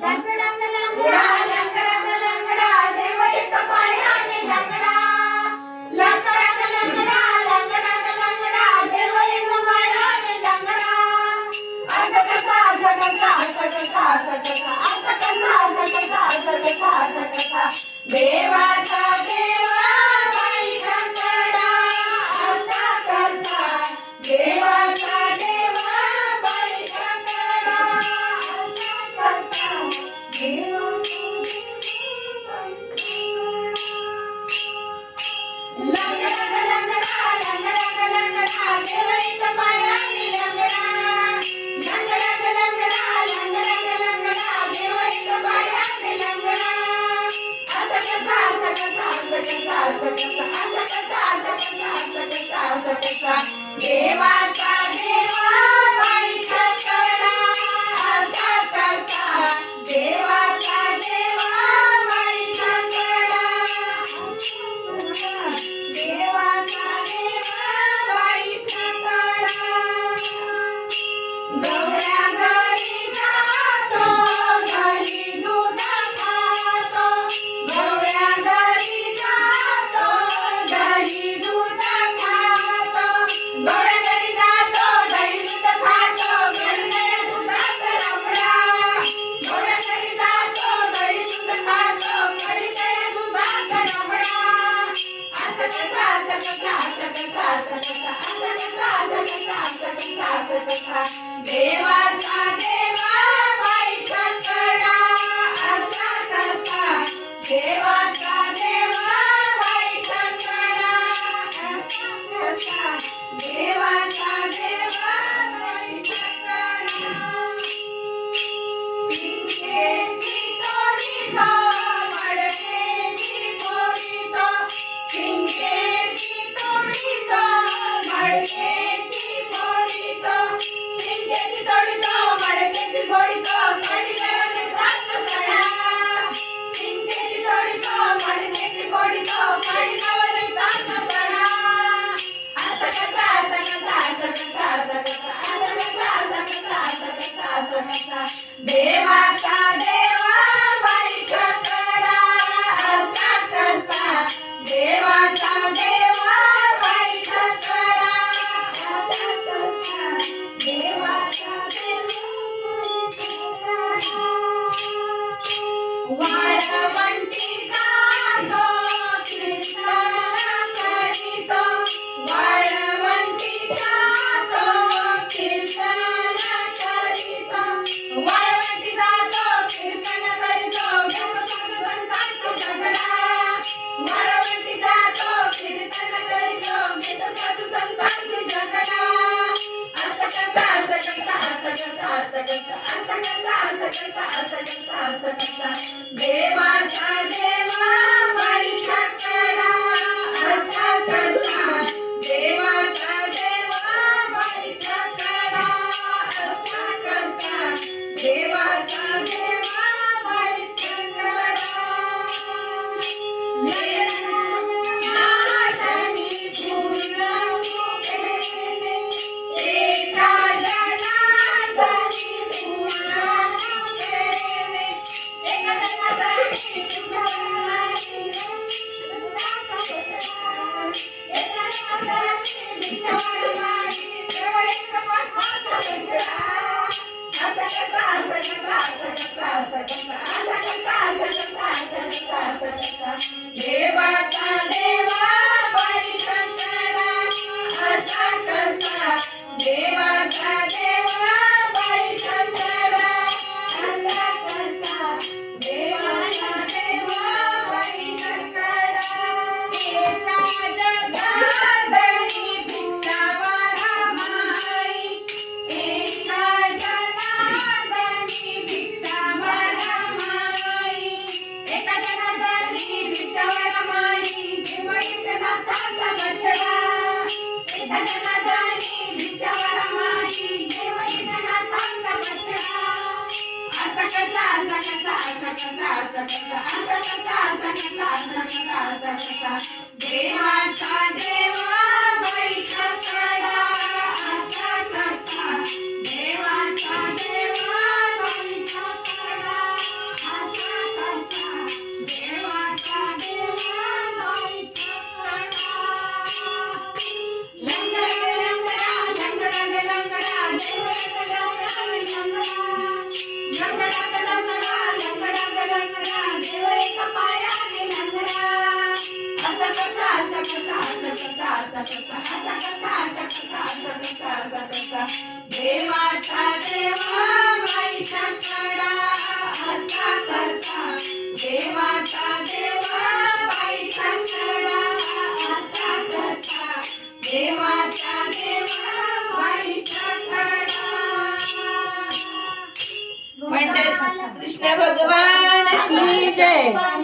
लंगडा लंगडा लंगडा लंगडा देव एक पायाने लंगडा लंगडा लंगडा लंगडा लंगडा देव एक देवाचा देव देवाचा देवा बाईचा देवाचा देवा Thank you. देवाचा देवा बैठा कडा असा कसा देवाचा देवा बैठा कडा असा कसा देवाचा देवा बैठा कडा लंगडा लंगडा लंगडा लंगडा लंगडा लंगडा लंगडा लंगडा लंगडा लंगडा देवई कपायाने लंगडा हस कसा हस कसा हस कसा हस कसा हस कसा हस कसा हस कसा हस कसा Amén.